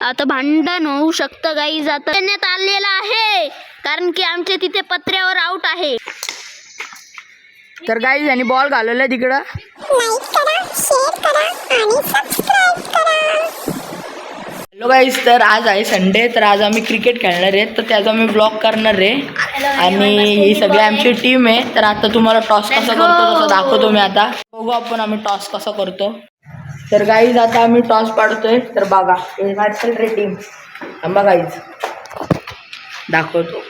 आता भांडण होऊ शकतं गाईज आता देण्यात आलेलं आहे कारण की आमच्या तिथे पत्र्यावर आउट आहे. तर गाईज यांनी बॉल घालवलाय तिकडं. हॅलो गाईज तर आज आहे संडे तर आज आम्ही क्रिकेट खेळणार आहेत तर त्याचा मी ब्लॉग करणार आहे. आणि ही सगळी आमची टीम आहे. तर आता तुम्हाला टॉस कसा करतो तसं दाखवतो मी आता. बघू आपण आम्ही टॉस कसा करतो. तर गाईज आता आम्ही टॉस पाडतोय. तर बघा हे वाटल रे टीम थांबा गाईज दाखवतो.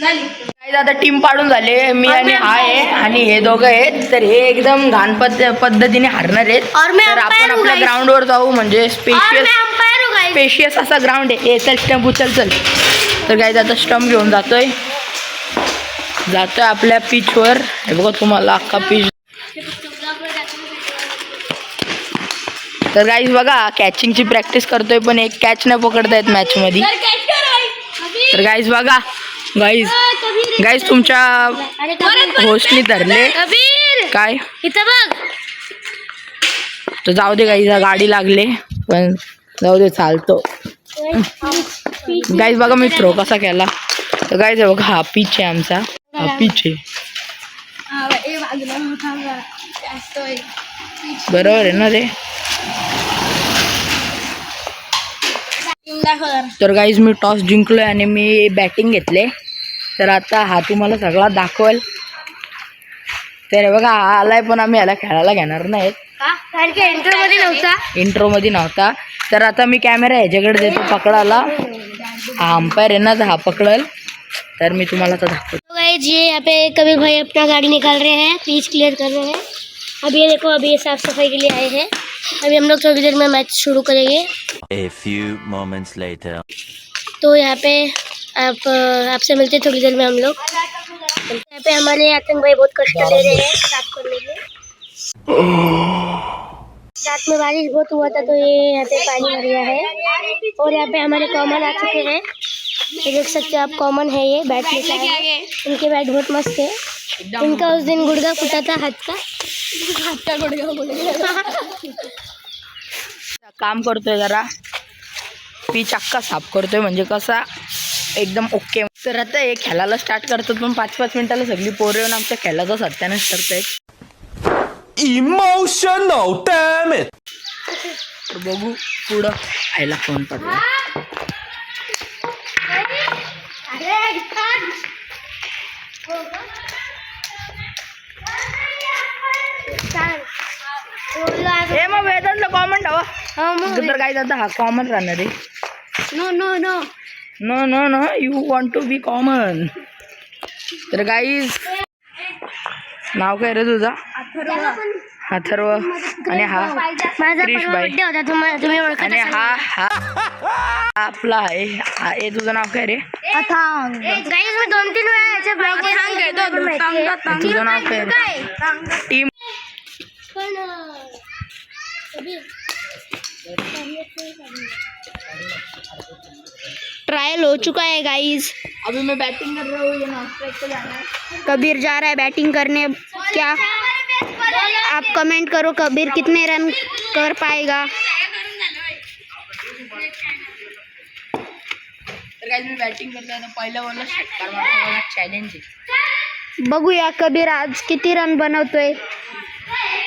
गाईज आता टीम पाडून झाले. मी आणि हा आहे आणि हे दोघं आहेत. तर हे एकदम घाण पद्ध पद्धतीने हारणार आहेत. तर आपण हूँ आपल्या. ग्राउंडवर जाऊ. म्हणजे स्पेशियस हूँ. स्पेशियस असा ग्राउंड आहे. ए चल स्टंप उचल चल. तर गाईज आता स्टंप घेऊन जातोय. जातोय आपल्या पिचवर. हे बघा तुम्हाला अख्खा पिच तर गाईज बघा कॅचिंगची प्रॅक्टिस करतोय पण एक कॅच नाही पकडता येत मॅच मध्ये तर गाईज बघा. गाईज गाईज तुमच्या होस्टनी धरले. काय? तर जाऊ दे गाईज गाडी लागले पण जाऊ दे चालतो. गाईज बघा मी थ्रो कसा केला. तर गाईज बघा हा पिच आहे आमचा. हा आहे. बरोबर आहे ना रे? तर गाईज मी टॉस जिंकलोय आणि मी बॅटिंग घेतले. तर आता हा तुम्हाला सगळा दाखवेल. तर बघा हा आलाय पण आम्ही याला खेळायला घेणार नाहीत. कारण की एंट्रो मध्ये नव्हता? इंट्रोमध्ये नव्हता. तर आता मी कॅमेरा ह्याच्याकडे देतो पकडायला. हा अंपायर आहे ना हा पकडल. तर मी तुम्हाला आता दाखवतो. तो गाइस ये यहाँ पे कबीर भाई अपना गाड़ी निकाल रहे हैं पीच क्लियर कर रहे हैं। अभी ये देखो अभी ये साफ़ सफ़ाई के लिए आए हैं। अभी हम लोग थोड़ी देर में मैच शुरू करेंगे। A few moments later. तो यहाँ पे आप आपसे मिलते थोड़ी देर में हम लोग। यहाँ पे हमारे आतंक भाई बहुत कष्ट ले रहे हैं साफ़ करने में रात में बारिश बहुत हुआ था तो ये यहाँ पे पानी भर गया है। और यहाँ पे हमारे कॉमन आ चुके हैं। ये देख सकते हैं आप कॉमन है ये बैट लेके आए। इनके बैट बहुत मस्त है। इनका उस दिन गुड़गा फूटा था हाथ का। हाथ का गुड़गा काम करतोय जरा। पीच अक्का साफ करतोय म्हणजे कसा एकदम ओके तर आता हे खेळायला स्टार्ट करतात पण पाच पाच मिनिटाला सगळी पोरं येऊन आमच्या खेळाचा करतायत. Emotional, damn it! तर बघू पुढं आईला फोन पडला. हे कॉमन काय जातं हा कॉमन राहणार आहे. No no no no no no you want to be common तर गाईज नाव काय रे तुझा? अथर्व. आणि हा माझा क्रिश बाई. आणि. हा हा आपला आहे. हे तुझं नाव काय रे? Guys, मी दोन तीन वेळा याच्या माहिती आहे. तुझं नाव काय काय? टीम। पण, ट्रायल हो चुका है गाइस। अभी मैं बैटिंग कर रहा हूँ ये नाश्ता जाना है। कबीर जा रहा है बैटिंग करने। क्या? आप कमेंट करो कबीर कितने रन कर पाएगा। मी बॅटिंग करतोय तर पहिल्या बॉलला षटकार मारतो मला चॅलेंज आहे बघूया कबीर आज किती रन बनवतोय.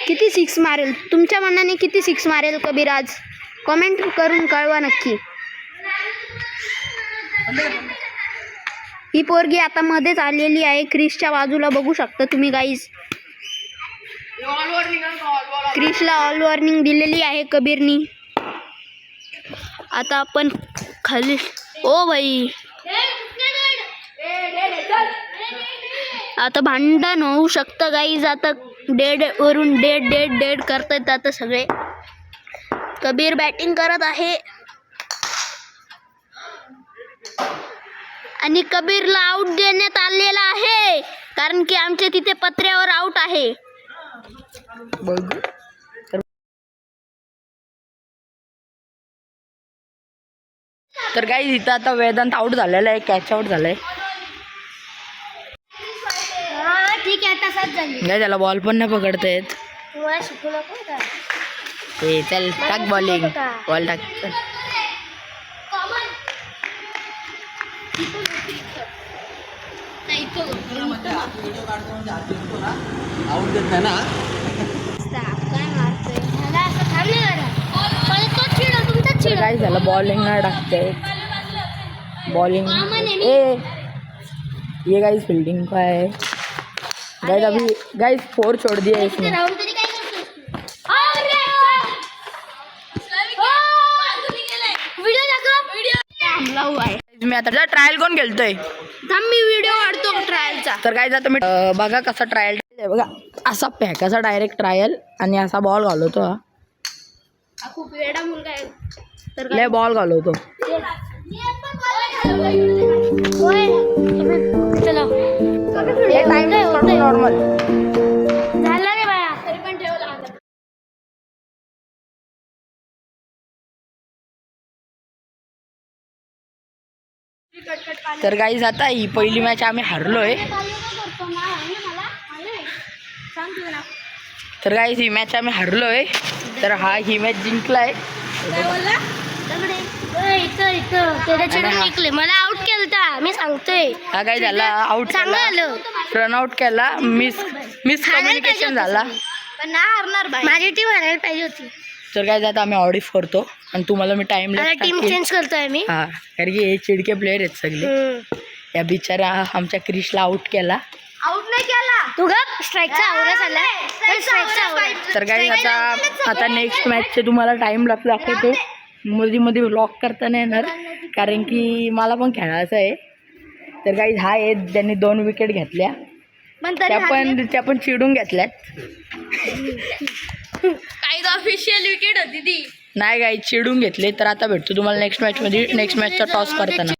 किती सिक्स मारेल? तुमच्या मनाने किती सिक्स मारेल कबीर आज? कमेंट करून कळवा नक्की. ही पोरगी आता मध्येच आलेली आहे. क्रिसच्या बाजूला बघू शकता तुम्ही गाईज क्रिसला ऑल वॉर्निंग दिलेली आहे कबीरनी. आता आपण खाली ओ भाई आता भांडण होऊ शकतं गाईज. आता डेड वरून डेड डेड डेड करतायत आता सगळे. कबीर बॅटिंग करत आहे. आणि कबीरला आउट देण्यात आलेला आहे कारण की आमच्या तिथे पत्र्यावर आउट आहे. तर काही इथं आता वेदांत आउट झालेला आहे कॅच आउट झालाय. ठीक आहे झाली. काय त्याला बॉल पण नाही पकडता येत. तू मला शिकू नको का ए चल टाक बॉलिंग बॉल टाक. चल. मला असं थांबले जरा मला तोच चिडव तुमचाच तर चिडव काय झालं? बॉलिंग नाही टाकते बॉलिंग ए ये गाइस फील्डिंग का है गाइस अभी गाइस फोर छोड़ दिया इसने. काय दाखव. मी आता ट्रायल कोण खेळतोय? मी व्हिडिओ काढतो ट्रायलचा तर काय जातं मी बघा कसा ट्रायल बघा असा पॅकाचा डायरेक्ट ट्रायल आणि असा बॉल घालवतो हा. हा खूप वेडा मुलगा आहे. लय बॉल घालवतो. नॉर्मल झालं रे बाया. तरी पण ठेवला तर गाईज आता ही पहिली मॅच आम्ही हरलोय. तर गाईज ही मॅच आम्ही हरलोय. तर हा ही मॅच जिंकलाय. इथं इथं त्याला चिडून आणि निघले. मला आउट केलता. मी सांगतोय. हा काय झाला? आउट चांगलं आलं रन आउट केला. मिस मिस कम्युनिकेशन झाला. पण ना हरणार माझी टीम हरायला पाहिजे होती. तर काय आता आम्ही ऑडिफ करतो. आणि तुम्हाला मी टाइम आता टीम चेंज करतोय मी हा कारण की हे चिडके प्लेअर आहेत सगळे. या बिचारा आमच्या क्रिशला आउट केला. आउट नाही केला. तू गप. स्ट्राईकचा आवरा झाला. स्ट्राईकचा आवरा तर काय आता आता नेक्स्ट मॅचचे तुम्हाला टाइम लाग दाखवतो मध्ये मध्ये ब्लॉक करता नाही येणार. कारण की मला पण खेळायचं आहे. तर काही हा आहे. ज्यांनी दोन विकेट घेतल्या. पण त्या पण त्या पण चिडून घेतल्यात. काही ऑफिशियल विकेट होती ती. नाही काही चिडून घेतले. तर आता भेटतो तुम्हाला नेक्स्ट मॅचमध्ये नेक्स्ट मॅचचा टॉस करताना.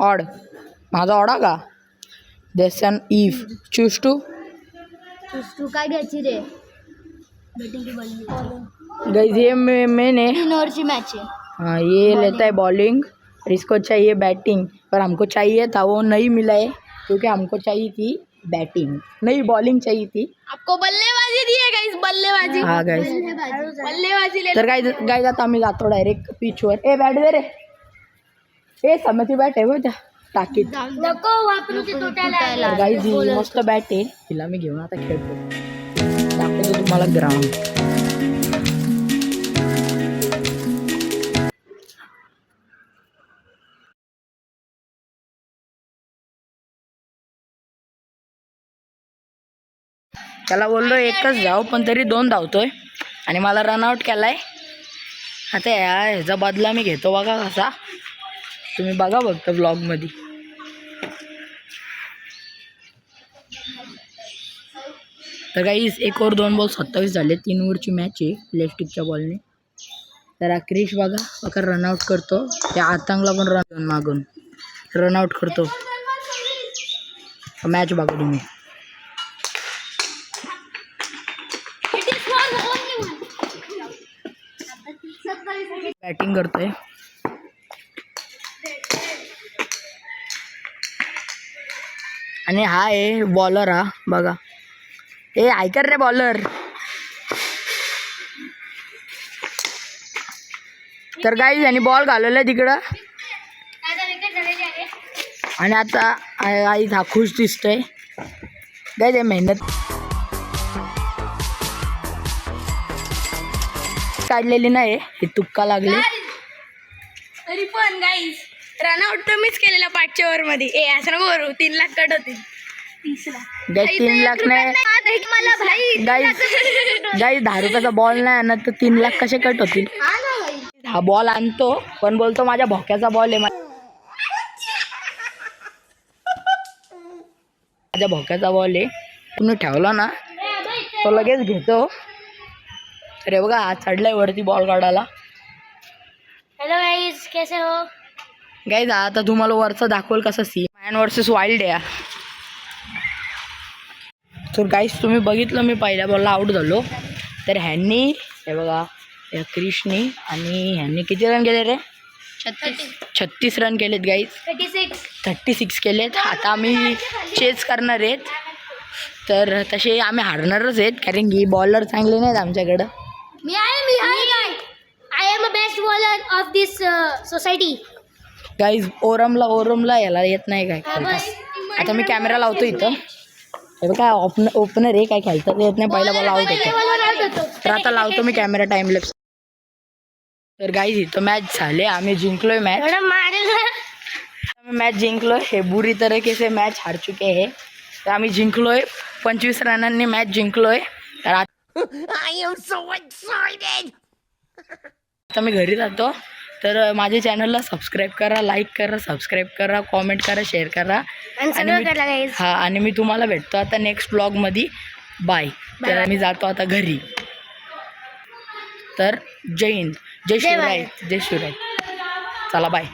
ऑड. माझा ऑडा का? देसन इफ. Choose to? तू काय घ्यायची रे? बॅटिंग की बॉलिंग गाइस ये मे- मैंने मॅच हाँ। ये लेता है बॉलिंग और इसको चाहिए बैटिंग पर हमको चाहिए था वो नहीं मिला है क्योंकि हमको चाहिए थी बैटिंग नहीं बॉलिंग चाहिए थी। आपको बल्लेबाजी दी है गाइस बल्लेबाजी। हाँ गाइस बल्लेबाजी। ले तर गाइस गाइस आता आम्ही जातो डायरेक्ट पिचवर ए बॅट दे रे। ए समती बॅट आहे बघ टाकीत नको वापरू गाइस मस्त बॅट आहे हिला मी घेऊन आता खेळतो दाखवतो तुम्हाला ग्राउंड त्याला बोललो एकच धाव पण तरी दोन धावतोय. आणि मला रनआउट केलाय. आता ह्याचा बदला मी घेतो बघा कसा. तुम्ही बघा फक्त ब्लॉगमध्ये तर काही एक ओवर दोन बॉल सत्तावीस झाले. तीन ओव्हरची मॅच आहे लेफ्टिकच्या बॉलने तर अक्रिश बघा बघा रनआउट करतो. त्या आतांगला पण रन मागून. रनआउट करतो. मॅच बघा तुम्ही. बॅटिंग करतोय. आणि हा आहे बॉलर हा बघा. ए ऐकर रे बॉलर तर काही यांनी बॉल घालवलाय तिकडं. आणि आता आई हा खुश दिसतोय. काय ते मेहनत. काढलेली नाही हे तुक्का लागली. तरी पण गाईस रनआउट तर मीच केलेला पाचशे ओव्हरमध्ये. ए असं नको करू. तीन लाख कट होतील. गाई तीन लाख नाही. मला भाई. गाई गाई दहा रुपयाचा बॉल नाही आणत तर तीन लाख कसे कट होतील? हा बॉल आणतो पण बोलतो माझ्या भोक्याचा बॉल आहे माझ्या भोक्याचा बॉल आहे. तुम्ही ठेवला ना तो लगेच घेतो. अरे बघा हा चढलाय वरती बॉल काढायला. हेलो गाईस कैसे हो? गाईज आता तुम्हाला वरचं दाखवल कसं सी मॅन वर्सेस वाईल्ड आहे. तर गाईज तुम्ही बघितलं मी पहिल्या बॉलला आऊट झालो. तर ह्यांनी हे बघा या क्रिशनी आणि ह्यांनी किती रन केले रे? छत्तीस. छत्तीस रन केलेत guys thirty six thirty six केलेत. आता आम्ही चेस करणार आहेत. तर तसे आम्ही हारणारच आहेत कारण की बॉलर चांगले नाहीत आमच्याकडं. मी आहे मी आहे I am a best bowler of this society guys ओरमला ओरमला याला येत नाही काय. आता मी कॅमेरा लावतो इथं. हे बघ ओपनर आहे काय खेळता येत नाही पहिला बॉल आउट होतो तर आता लावतो मी कॅमेरा टाइम लेप्स तर गाईज इथं मॅच झाले आम्ही जिंकलोय मॅच आम्ही मॅच जिंकलोय हे बुरी तरीके से मॅच हार चुके है। तर आम्ही जिंकलोय पंचवीस रनांनी मॅच जिंकलोय तर आता मी घरी जातो तर माझ्या चॅनलला सबस्क्राईब करा लाईक करा सबस्क्राईब करा कॉमेंट करा शेअर करा. आणि. हा आणि मी तुम्हाला भेटतो आता नेक्स्ट ब्लॉगमध्ये बाय तर मी जातो आता घरी. तर जय हिंद. जय शिवराय. जय शिवराय. चला बाय